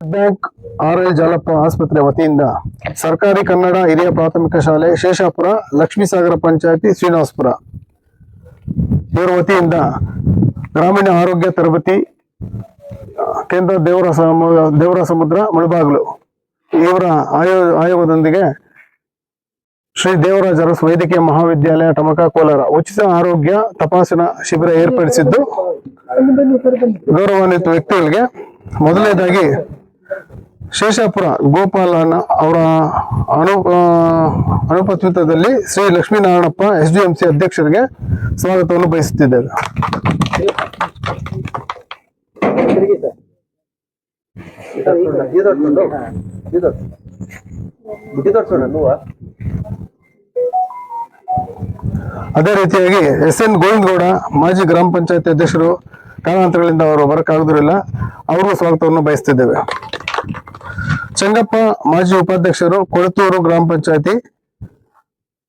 Bank R L Jalappa ಆಸ್ಪತ್ರೆ ವತಿಯಿಂದ ಸರ್ಕಾರಿ ಕನ್ನಡ ಹಿರಿಯ ಪ್ರಾಥಮಿಕ ಶಾಲೆ ಶೇಷಾಪುರ ಲಕ್ಷ್ಮೀಸಾಗರ ಪಂಚಾಯತಿ ಶ್ರೀನಿವಾಸಪುರ. ಇವರ ವತಿಯಿಂದ ಗ್ರಾಮೀಣ ಆರೋಗ್ಯ ತರಬೇತಿ, ಕೇಂದ್ರ ದೇವರ ಸಮ, ದೇವರ ಸಮುದ್ರ, ಮುಳಬಾಗಿಲು ಇವರ ಆಯೋ, ಆಯೋಗದೊಂದಿಗೆ ಶ್ರೀ ದೇವರಾಜ ಅರಸ್ ವೈದ್ಯಕೀಯ ಮಹಾವಿದ್ಯಾಲಯ ಟಮಕ ಕೋಲಾರ ಉಚಿತ ಆರೋಗ್ಯ ತಪಾಸಣಾ ಶಿಬಿರ ಏರ್ಪಡಿಸಿದ್ದು ಗೌರವಾನ್ವಿತ ವ್ಯಕ್ತಿಗಳಿಗೆ ಮೊದಲನೇದಾಗಿ ಶೇಷಾಪುರ ಗೋಪಾಲನ ಅವರ ಅನು ಅನುಪತ್ವಿತದಲ್ಲಿ Shri Lakshminarayanappa S D M C ಅಧ್ಯಕ್ಷರಿಗೆ ಸ್ವಾಗತವನ್ನು ಬಯಸುತ್ತಿದ್ದೇವೆ. ಅದೇ ರೀತಿಯಾಗಿ ಎಸ್ ಎನ್ ಗೋವಿಂದಗೌಡ, ಮಾಜಿ ಗ್ರಾಮ ಪಂಚಾಯತ್ ಅಧ್ಯಕ್ಷರು ಕಾರಣಾಂತರಗಳಿಂದ ಅವರು ಬರಕ್ಕಾಗುದಿಲ್ಲ ಅವ್ರಿಗೂ ಸ್ವಾಗತವನ್ನು ಬಯಸ್ತಿದ್ದೇವೆ ಚಂಗಪ್ಪ ಮಾಜಿ ಉಪಾಧ್ಯಕ್ಷರು ಕೊಳತೂರು ಗ್ರಾಮ ಪಂಚಾಯತಿ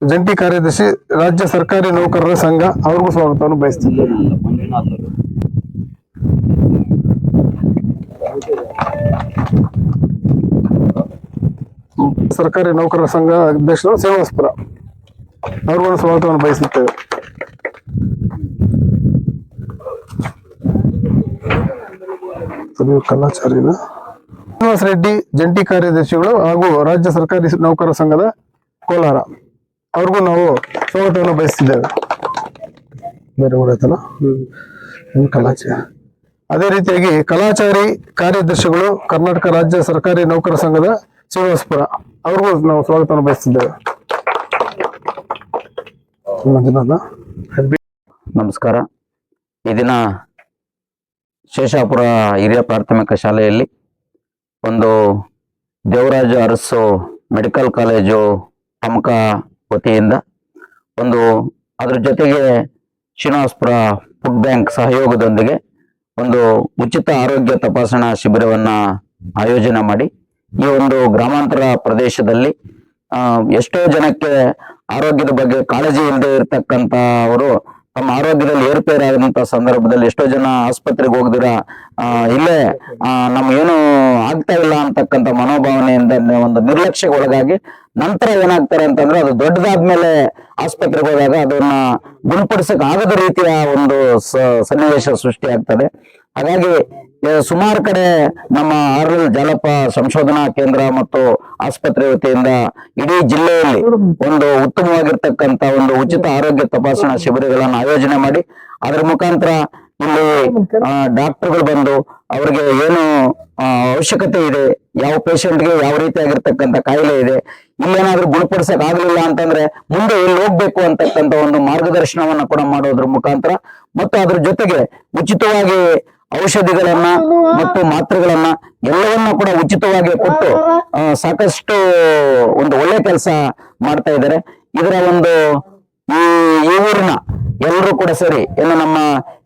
ಜಂಟಿ ಕಾರ್ಯದರ್ಶಿ, ರಾಜ್ಯ ಸರ್ಕಾರಿ ನೌಕರರ ಸಂಘ, ಅವ್ರಿಗೂ ಸ್ವಾಗತವನ್ನು ಬಯಸ್ತಿದ್ದೇವೆ ಸರ್ಕಾರಿ ನೌಕರರ ಸಂಘ ಅಧ್ಯಕ್ಷರು ಸೇವಾಸ್ಪುರ, ಅವ್ರಿಗೂ ಸ್ವಾಗತವನ್ನು ಬಯಸುತ್ತೇವೆ ಕಲಾಚಾರ್ಯನ ಶ್ರೀನಿವಾಸ ರೆಡ್ಡಿ, ಜಂಟಿ ಕಾರ್ಯದರ್ಶಿಗಳು ಹಾಗೂ ರಾಜ್ಯ ಸರ್ಕಾರಿ ನೌಕರರ ಸಂಘದ ಕೋಲಾರ. ಅವ್ರಿಗೂ ನಾವು ಸ್ವಾಗತವನ್ನು ಬಯಸ್ತಿದ್ದೇವೆ. ಬೇರೆ ಆಯ್ತಲ್ಲ? ಕಲಾಚಾರ. ಅದೇ ರೀತಿಯಾಗಿ ಕಲಾಚಾರಿ ಕಾರ್ಯದರ್ಶಿಗಳು ಕರ್ನಾಟಕ ರಾಜ್ಯ ಸರ್ಕಾರಿ ನೌಕರ ಸಂಘದ ಶ್ರೀನಿವಾಸಪುರ. ಅವ್ರಿಗೂ ನಾವು ಸ್ವಾಗತವನ್ನು ಬಯಸ್ತಿದ್ದೇವೆ. ಮಂಜುನಾಥ ನಮಸ್ಕಾರ. ಈ ದಿನ ಶೇಷಾಪುರ ಹಿರಿಯ ಪ್ರಾಥಮಿಕ ಶಾಲೆಯಲ್ಲಿ ಒಂದು ದೇವರಾಜ ಅರಸು ಮೆಡಿಕಲ್ ಕಾಲೇಜು ಪ್ರಮುಖ ವತಿಯಿಂದ ಒಂದು ಅದ್ರ ಜೊತೆಗೆ ಶ್ರೀನಿವಾಸಪುರ ಫುಡ್ ಬ್ಯಾಂಕ್ ಸಹಯೋಗದೊಂದಿಗೆ ಒಂದು ಉಚಿತ ಆರೋಗ್ಯ ತಪಾಸಣಾ ಶಿಬಿರವನ್ನ ಆಯೋಜನೆ ಮಾಡಿ ಈ ಒಂದು ಗ್ರಾಮಾಂತರ ಪ್ರದೇಶದಲ್ಲಿ ಎಷ್ಟೋ ಜನಕ್ಕೆ ಆರೋಗ್ಯದ ಬಗ್ಗೆ ಕಾಳಜಿ ಇಲ್ಲದೆ ಇರತಕ್ಕಂತ ಅವರು ತಮ್ಮ ಆರೋಗ್ಯದಲ್ಲಿ ಏರುಪೇರಾದಂತ ಸಂದರ್ಭದಲ್ಲಿ ಎಷ್ಟೋ ಜನ ಆಸ್ಪತ್ರೆಗೆ ಹೋಗದಿರ ಇಲ್ಲೇ ನಮ್ಗೇನು ಆಗ್ತಾ ಇಲ್ಲ ಅಂತಕ್ಕಂಥ ಮನೋಭಾವನೆಯಿಂದ ಒಂದು ನಿರ್ಲಕ್ಷ್ಯಕ್ಕೆ ಒಳಗಾಗಿ ನಂತರ ಏನಾಗ್ತಾರೆ ಅಂತಂದ್ರೆ ಅದು ದೊಡ್ಡದಾದ್ಮೇಲೆ ಆಸ್ಪತ್ರೆಗೆ ಹೋದಾಗ ಅದನ್ನ ಗುಣಪಡಿಸಕ್ ಆಗದ ರೀತಿಯ ಒಂದು ಸನ್ನಿವೇಶ ಸೃಷ್ಟಿ ಆಗ್ತದೆ ಹಾಗಾಗಿ ಸುಮಾರು ಕಡೆ ನಮ್ಮ ಆರ್ ಎಲ್ ಜಾಲಪ್ಪ ಸಂಶೋಧನಾ ಕೇಂದ್ರ ಮತ್ತು ಆಸ್ಪತ್ರೆ ವತಿಯಿಂದ ಇಡೀ ಜಿಲ್ಲೆಯಲ್ಲಿ ಒಂದು ಉತ್ತಮವಾಗಿರ್ತಕ್ಕಂತ ಒಂದು ಉಚಿತ ಆರೋಗ್ಯ ತಪಾಸಣಾ ಶಿಬಿರಗಳನ್ನು ಆಯೋಜನೆ ಮಾಡಿ ಅದರ ಮುಖಾಂತರ ಇಲ್ಲಿ ಡಾಕ್ಟರ್ಗಳು ಬಂದು ಅವ್ರಿಗೆ ಏನು ಅವಶ್ಯಕತೆ ಇದೆ ಯಾವ ಪೇಷಂಟ್ಗೆ ಯಾವ ರೀತಿಯಾಗಿರ್ತಕ್ಕಂಥ ಕಾಯಿಲೆ ಇದೆ ಇಲ್ಲೇನಾದ್ರೂ ಗುಣಪಡಿಸಕ್ ಆಗಲಿಲ್ಲ ಅಂತಂದ್ರೆ ಮುಂದೆ ಎಲ್ಲಿ ಹೋಗ್ಬೇಕು ಅಂತಕ್ಕಂಥ ಒಂದು ಮಾರ್ಗದರ್ಶನವನ್ನ ಕೂಡ ಮಾಡೋದ್ರ ಮುಖಾಂತರ ಮತ್ತು ಅದ್ರ ಜೊತೆಗೆ ಉಚಿತವಾಗಿ ಔಷಧಿಗಳನ್ನ ಮತ್ತು ಮಾತ್ರೆಗಳನ್ನ ಎಲ್ಲವನ್ನ ಕೂಡ ಉಚಿತವಾಗಿ ಕೊಟ್ಟು ಸಾಕಷ್ಟು ಒಂದು ಒಳ್ಳೆ ಕೆಲಸ ಮಾಡ್ತಾ ಇದ್ದಾರೆ. ಇದರ ಒಂದು ಈ ಊರಿನ ಎಲ್ಲರೂ ಕೂಡ ಸರಿ ಏನು ನಮ್ಮ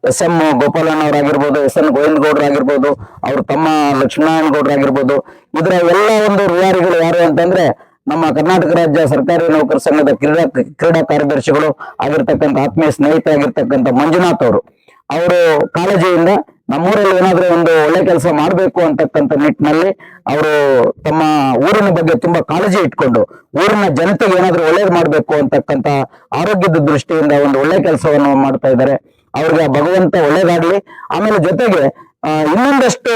ಎಸ್ ಎಂ ಗೋಪಾಲಣ್ಣವರಾಗಿರ್ಬೋದು ಎಸ್ ಎನ್ ಗೋವಿಂದಗೌಡರಾಗಿರ್ಬೋದು ಅವ್ರ ತಮ್ಮ ಲಕ್ಷ್ಮೀನಾರಾಯಣ ಗೌಡ್ರಾಗಿರ್ಬೋದು ಇದರ ಎಲ್ಲ ಒಂದು ರುವಾರಿಗಳು ಯಾರು ಅಂತಂದ್ರೆ ನಮ್ಮ ಕರ್ನಾಟಕ ರಾಜ್ಯ ಸರ್ಕಾರಿ ನೌಕರ ಸಂಘದ ಕ್ರೀಡಾ ಕ್ರೀಡಾ ಕಾರ್ಯದರ್ಶಿಗಳು ಆಗಿರ್ತಕ್ಕಂಥ ಆತ್ಮೀಯ ಸ್ನೇಹಿತ ಆಗಿರ್ತಕ್ಕಂಥ ಮಂಜುನಾಥ್ ಅವರು. ಅವರು ಕಾಳಜಿಯಿಂದ ನಮ್ಮೂರಲ್ಲಿ ಏನಾದ್ರೂ ಒಂದು ಒಳ್ಳೆ ಕೆಲಸ ಮಾಡಬೇಕು ಅಂತಕ್ಕಂಥ ನಿಟ್ಟಿನಲ್ಲಿ ಅವರು ತಮ್ಮ ಊರಿನ ಬಗ್ಗೆ ತುಂಬಾ ಕಾಳಜಿ ಇಟ್ಕೊಂಡು ಊರಿನ ಜನತೆಗೆ ಏನಾದ್ರೂ ಒಳ್ಳೇದು ಮಾಡಬೇಕು ಅಂತಕ್ಕಂಥ ಆರೋಗ್ಯದ ದೃಷ್ಟಿಯಿಂದ ಒಂದು ಒಳ್ಳೆ ಕೆಲಸವನ್ನು ಮಾಡ್ತಾ ಇದ್ದಾರೆ. ಅವ್ರಿಗೆ ಭಗವಂತ ಒಳ್ಳೇದಾಗ್ಲಿ. ಆಮೇಲೆ ಜೊತೆಗೆ ಇನ್ನೊಂದಷ್ಟು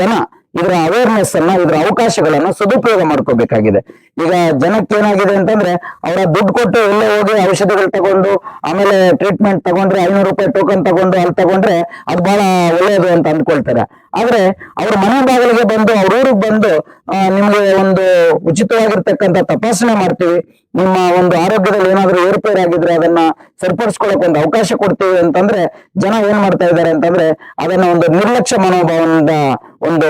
ಜನ ಇದರ ಅವೇರ್ನೆಸ್ ಅನ್ನ, ಇದರ ಅವಕಾಶಗಳನ್ನ ಸದುಪಯೋಗ ಮಾಡ್ಕೋಬೇಕಾಗಿದೆ. ಈಗ ಜನಕ್ಕೆ ಏನಾಗಿದೆ ಅಂತಂದ್ರೆ, ಅವರ ದುಡ್ಡು ಕೊಟ್ಟು ಎಲ್ಲೇ ಹೋಗಿ ಔಷಧಿಗಳು ತಗೊಂಡು, ಆಮೇಲೆ ಟ್ರೀಟ್ಮೆಂಟ್ ತಗೊಂಡ್ರೆ ಐನೂರು ರೂಪಾಯಿ ಟೋಕನ್ ತಗೊಂಡು ಅಲ್ಲಿ ತಗೊಂಡ್ರೆ ಅದು ಬಹಳ ಒಳ್ಳೆಯದು ಅಂತ ಅಂದ್ಕೊಳ್ತಾರೆ. ಆದ್ರೆ ಅವ್ರ ಮನೆ ಬಾಗಿಲಿಗೆ ಬಂದು, ಅವ್ರ ಊರಿಗೆ ಬಂದು ನಿಮ್ಗೆ ಒಂದು ಉಚಿತವಾಗಿರ್ತಕ್ಕಂಥ ತಪಾಸಣೆ ಮಾಡ್ತೀವಿ. ನಿಮ್ಮ ಒಂದು ಆರೋಗ್ಯದಲ್ಲಿ ಏನಾದ್ರೂ ಏರ್ಪೇರ್ ಆಗಿದ್ರೆ ಅದನ್ನ ಸರಿಪಡಿಸ್ಕೊಳಕ್ ಒಂದು ಅವಕಾಶ ಕೊಡ್ತೀವಿ ಅಂತಂದ್ರೆ ಜನ ಏನ್ ಮಾಡ್ತಾ ಇದ್ದಾರೆ ಅಂತಂದ್ರೆ ಅದನ್ನ ಒಂದು ನಿರ್ಲಕ್ಷ್ಯ ಮನೋಭಾವನದ ಒಂದು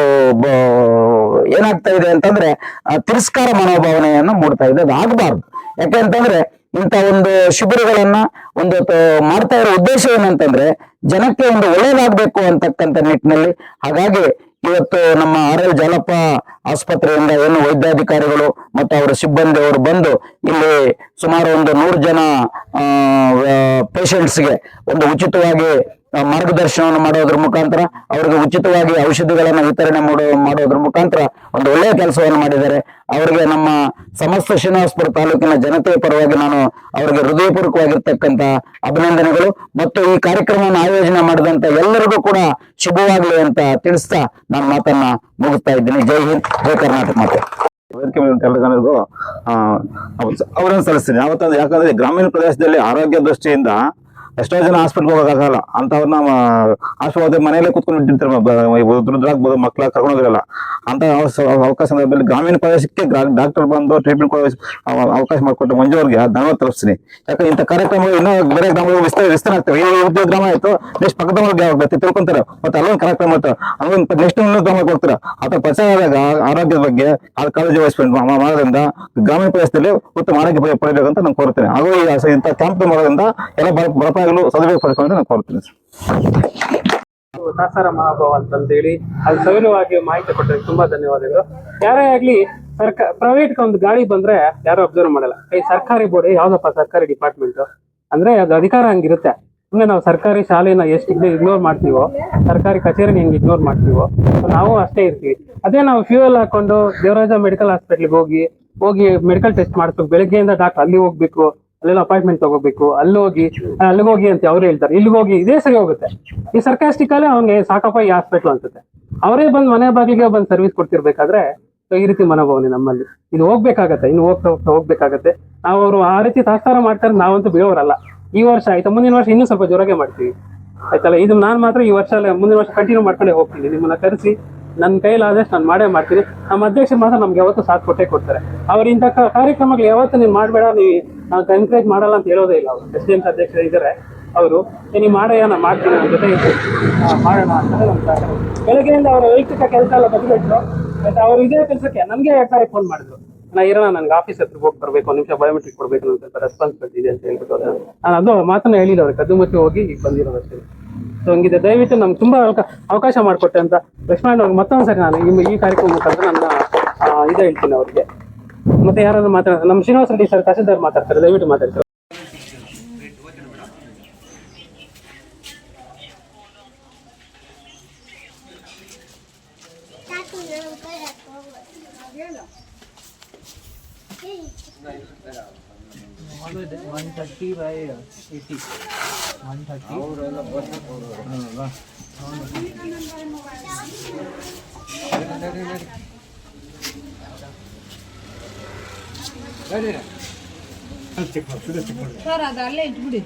ಏನಾಗ್ತಾ ಇದೆ ಅಂತಂದ್ರೆ ತಿರಸ್ಕಾರ ಮನೋಭಾವನೆಯನ್ನು ಮೂಡ್ತಾ ಇದೆ. ಅದು ಆಗಬಾರ್ದು. ಯಾಕೆ ಅಂತಂದ್ರೆ ಇಂಥ ಒಂದು ಶಿಬಿರಗಳನ್ನ ಒಂದು ಮಾಡ್ತಾ ಇರೋ ಉದ್ದೇಶ ಏನಂತಂದ್ರೆ ಜನಕ್ಕೆ ಒಂದು ಒಳ್ಳೇದಾಗ್ಬೇಕು ಅಂತಕ್ಕಂಥ ನಿಟ್ಟಿನಲ್ಲಿ ಹಾಗಾಗಿ ಇವತ್ತು ನಮ್ಮ ಆರ್ ಎಲ್ ಜಾಲಪ್ಪ ಆಸ್ಪತ್ರೆಯಿಂದ ಏನು ವೈದ್ಯಾಧಿಕಾರಿಗಳು ಮತ್ತು ಅವರ ಸಿಬ್ಬಂದಿ ಅವರು ಬಂದು ಇಲ್ಲಿ ಸುಮಾರು ಒಂದು ನೂರು ಜನ ಪೇಷಂಟ್ಸ್ಗೆ ಒಂದು ಉಚಿತವಾಗಿ ಮಾರ್ಗದರ್ಶನವನ್ನು ಮಾಡೋದ್ರ ಮುಖಾಂತರ ಅವರಿಗೆ ಉಚಿತವಾಗಿ ಔಷಧಿಗಳನ್ನು ವಿತರಣೆ ಮಾಡೋ, ಮಾಡೋದ್ರ ಮುಖಾಂತರ ಒಂದು ಒಳ್ಳೆಯ ಕೆಲಸವನ್ನು ಮಾಡಿದ್ದಾರೆ. ಅವರಿಗೆ ನಮ್ಮ ಸಮಸ್ತ ಶ್ರೀನಿವಾಸಪುರ ತಾಲೂಕಿನ ಜನತೆಯ ಪರವಾಗಿ ನಾನು ಅವರಿಗೆ ಹೃದಯಪೂರ್ವಕವಾಗಿರ್ತಕ್ಕಂಥ ಅಭಿನಂದನೆಗಳು. ಮತ್ತು ಈ ಕಾರ್ಯಕ್ರಮವನ್ನು ಆಯೋಜನೆ ಮಾಡಿದಂತ ಎಲ್ಲರಿಗೂ ಕೂಡ ಶುಭವಾಗಲಿ ಅಂತ ತಿಳಿಸ್ತಾ ನಾನು ಮಾತನ್ನ ಮುಗಿಸ್ತಾ ಇದ್ದೀನಿ. ಜೈ ಹಿಂದ್, ಜೈ ಕರ್ನಾಟಕ ಮಾತೆ. ವೇದಿಕೆ ಎಲ್ಲ ಜನರಿಗೂ ಅವರನ್ನು ಸಲ್ಲಿಸ್ತೀನಿ. ಯಾವತ್ತಂದ್ರೆ ಯಾಕಂದ್ರೆ ಗ್ರಾಮೀಣ ಪ್ರದೇಶದಲ್ಲಿ ಆರೋಗ್ಯ ದೃಷ್ಟಿಯಿಂದ ಎಷ್ಟೋ ಜನ ಹಾಸ್ಪಿಟ್ಲ್ ಹೋಗೋಕ್ಕಾಗಲ್ಲ. ಅಂತವ್ರನ್ನ ಆಶೀರ್ವಾದ ಮನೆಯಲ್ಲೇ ಕುತ್ಕೊಂಡು ಇಟ್ಟಿರ್ತಾರೆ ವೃದ್ಧರಾಗ್ಬೋದು ಮಕ್ಕಳ ಕರ್ಕೊಂಡು ಹೋಗಿರಲ್ಲ ಅಂತ ಅವಕಾಶ ಸಂದರ್ಭದಲ್ಲಿ ಗ್ರಾಮೀಣ ಪ್ರದೇಶಕ್ಕೆ ಡಾಕ್ಟರ್ ಬಂದು ಟ್ರೀಟ್ಮೆಂಟ್ ಕೊಡೋ ಅವಕಾಶ ಮಾಡಿಕೊಟ್ಟು ಮಂಜು ಅವ್ರಿಗೆ ಧನ್ಯವಾದ ತಲುಪಿಸ್ತೀನಿ. ಯಾಕಂದ್ರೆ ಇಂಥ ಕಾರ್ಯಕ್ರಮಗಳು ಇನ್ನೂ ಬೇರೆ ಗ್ರಾಮಗಳು ವಿಸ್ತಾರ ವಿಸ್ತಾರ ಆಗ್ತವೆ. ಉದ್ಯೋಗ ಗ್ರಾಮ ಆಯ್ತು, ನೆಕ್ಸ್ಟ್ ಪಕ್ಕದ ಬರ್ತೀವಿ ತಿಳ್ಕೊಂತಾರೆ. ಮತ್ತೆ ಅಲ್ಲೊಂದು ಕಾರ್ಯಕ್ರಮ ಮಾಡ್ತಾರೆ ಅಲ್ಲೊಂದು ನೆಕ್ಸ್ಟ್ ಇನ್ನೊಂದು ಗ್ರಾಮಕ್ಕೆ ಹೋಗ್ತಾರೆ? ಅಥವಾ ಪರಿಚಯ ಆದಾಗ ಆರೋಗ್ಯದ ಬಗ್ಗೆ ಆ ಕಾಳಜಿ ವಹಿಸ್ಕೊಂಡು ಮಾಡೋದ್ರಿಂದ ಗ್ರಾಮೀಣ ಪ್ರದೇಶದಲ್ಲಿ ಉತ್ತಮ ಆರೋಗ್ಯ ಪಡೆಯಬೇಕಂತ ನಾನು ಕೋರ್ತೇನೆ ಹಾಗೂ ಇಂಥ ಕ್ಯಾಂಪ್ ಮಾಡೋದ್ರಿಂದ ಎಲ್ಲ ಬರ ಬರಪಾಗಲು ಸದುಪಯೋಗ ನಾನು ಕೋರ್ತೀನಿ ದಾಸರ ಮಹಾಭಾವ ಅಂತಂದೇಳಿ ಅಲ್ಲಿ ಸವಿಲವಾಗಿ ಮಾಹಿತಿ ಕೊಟ್ಟರೆ ತುಂಬಾ ಧನ್ಯವಾದಗಳು. ಯಾರೇ ಆಗ್ಲಿ ಸರ್ಕಾರ ಪ್ರೈವೇಟ್ ಒಂದು ಗಾಳಿ ಬಂದ್ರೆ ಯಾರು ಅಬ್ಸರ್ವ್ ಮಾಡಲ್ಲ. ಈ ಸರ್ಕಾರಿ ಬೋರ್ಡ್ ಯಾವ್ದಪ್ಪ ಸರ್ಕಾರಿ ಡಿಪಾರ್ಟ್ಮೆಂಟ್ ಅಂದ್ರೆ ಅದು ಅಧಿಕಾರ ಹಂಗಿರುತ್ತೆ. ಸುಮ್ಮನೆ ನಾವು ಸರ್ಕಾರಿ ಶಾಲೆನ ಎಷ್ಟು ಇಗ್ನೋರ್ ಮಾಡ್ತೀವೋ ಸರ್ಕಾರಿ ಕಚೇರಿನ ಹೆಂಗ್ ಇಗ್ನೋರ್ ಮಾಡ್ತೀವೋ ನಾವು ಅಷ್ಟೇ ಇರ್ತೀವಿ. ಅದೇ ನಾವು ಫ್ಯೂಯಲ್ ಹಾಕೊಂಡು ದೇವರಾಜ ಮೆಡಿಕಲ್ ಹಾಸ್ಪಿಟ್ಲಿಗೆ ಹೋಗಿ ಹೋಗಿ ಮೆಡಿಕಲ್ ಟೆಸ್ಟ್ ಮಾಡಿಸ್ಬೇಕು ಬೆಳಗ್ಗೆಯಿಂದ ಡಾಕ್ಟರ್ ಅಲ್ಲಿ ಹೋಗ್ಬೇಕು. ಅಲ್ಲೆಲ್ಲ ಅಪಾಯಿಂಟ್ಮೆಂಟ್ ತಗೋಬೇಕು. ಅಲ್ಲಿ ಹೋಗಿ ಅಲ್ಲಿಗೆ ಹೋಗಿ ಅಂತ ಅವ್ರು ಹೇಳ್ತಾರೆ. ಇಲ್ಲಿಗೆ ಹೋಗಿ ಇದೇ ಸರಿ ಹೋಗುತ್ತೆ. ಈ ಸರ್ಕಾಸ್ಟಿಕಲ್ಲೇ ಅವ್ನಿಗೆ ಸಾಕಪ್ಪ ಈ ಹಾಸ್ಪಿಟ್ಲ್ ಅನ್ಸುತ್ತೆ. ಅವರೇ ಬಂದು ಮನೆ ಬಾಗಿಲಿಗೆ ಬಂದು ಸರ್ವಿಸ್ ಕೊಡ್ತಿರ್ಬೇಕಾದ್ರೆ ಈ ರೀತಿ ಮನೋಭಾವನೆ ನಮ್ಮಲ್ಲಿ. ಇದು ಹೋಗ್ಬೇಕಾಗತ್ತೆ, ಇನ್ನು ಹೋಗ್ತಾ ಹೋಗ್ತಾ ಹೋಗ್ಬೇಕಾಗತ್ತೆ. ನಾವು ಅವರು ಆ ರೀತಿ ತಾಸ್ತಾರ ಮಾಡ್ತಾರೆ, ನಾವಂತೂ ಬೇವರಲ್ಲ ಈ ವರ್ಷ ಆಯ್ತಾ? ಮುಂದಿನ ವರ್ಷ ಇನ್ನೂ ಸ್ವಲ್ಪ ಜೋರಾಗೆ ಮಾಡ್ತೀವಿ. ಆಯ್ತಲ್ಲ? ಇದು ನಾನು ಮಾತ್ರ ಈ ವರ್ಷ ಮುಂದಿನ ವರ್ಷ ಕಂಟಿನ್ಯೂ ಮಾಡ್ಕೊಂಡೇ ಹೋಗ್ತೀನಿ. ನಿಮ್ಮನ್ನ ಕರೆಸಿ ನನ್ನ ಕೈಲಾದಷ್ಟು ನಾನು ಮಾಡೇ ಮಾಡ್ತೀನಿ. ನಮ್ಮ ಅಧ್ಯಕ್ಷರು ಮಾತ್ರ ನಮ್ಗೆ ಯಾವತ್ತೂ ಸಾಥ್ ಕೊಟ್ಟೇ ಕೊಡ್ತಾರೆ. ಅವ್ರು ಇಂಥ ಕಾರ್ಯಕ್ರಮಗಳು ಯಾವತ್ತೂ ನೀವು ಮಾಡಬೇಡ ನೀವು ಎನ್ಕರೇಜ್ ಮಾಡಲ್ಲ ಅಂತ ಹೇಳೋದೇ ಇಲ್ಲ ಅವರು. ಎಂ ಅಧ್ಯಕ್ಷರು ಇದ್ದಾರೆ. ಅವರು ನೀವು ಮಾಡಯ್ಯ ನಾನು ಮಾಡ್ತೀನಿ ನನ್ನ ಜೊತೆ? ಮಾಡೋಣ ಅಂತ ನಮ್ಮ. ಬೆಳಗ್ಗೆಯಿಂದ ಅವರ ವೈಯಕ್ತಿಕ ಕೆಲಸ ಎಲ್ಲ ಬದಿಗಿಟ್ಟು ಮತ್ತೆ ಅವರು ಇದೇ ಕೆಲಸಕ್ಕೆ ನನಗೆ ಯಾಕಂದ್ರೆ ಫೋನ್ ಮಾಡಿದ್ರು. ನಾ, ಇರೋಣ, ನನಗೆ ಆಫೀಸ್ ಹತ್ರ ಹೋಗಿ ಬರಬೇಕು, ಒಂದು ನಿಮಿಷ ಬಯೋಮೆಟ್ರಿಕ್ ಕೊಡಬೇಕು ಅಂತ ಸ್ವಲ್ಪ ರೆಸ್ಪಾನ್ಸಿಬಿಲಿಟಿ ಇದೆ ಅಂತ ಹೇಳ್ಬಿಟ್ಟು. ನಾನು ಅದು ಮಾತನ್ನ ಹೇಳಿಲ್ಲ ಅವ್ರಿಗೆ ಕದ್ದು ಮುಚ್ಚಿ ಹೋಗಿ ಈಗ ಬಂದಿರೋದು ಅಷ್ಟೇ. ಸೊ ಹಂಗಿದೆ. ದಯವಿಟ್ಟು ನಮ್ಗೆ ತುಂಬ ಅವಕ- ಅವಕಾಶ ಮಾಡಿಕೊಟ್ಟೆ ಅಂತ. ಲಕ್ಷ್ಮಣ ಅವ್ರಿಗೆ ಮತ್ತೊಂದು ಸರಿ ನಾನು ಈ ಈ ಕಾರ್ಯಕ್ರಮ ಮುಖಾಂತರ ನನ್ನ ಇದೇ ಹೇಳ್ತೀನಿ ಅವ್ರಿಗೆ. ಮತ್ತೆ ಯಾರಾದ್ರೂ ಮಾತಾಡ ನಮ್ಮ ಶ್ರೀನಿವಾಸ ರೆಡ್ಡಿ ಸರ್ ತಹಸೀಲ್ದಾರ್ ಮಾತಾಡ್ತಾರೆ ದಯವಿಟ್ಟು ಮಾತಾಡ್ತಾರೆ. ಸರ್ ಅದು ಅಲ್ಲೇ ಇಟ್ಬಿಡಿ.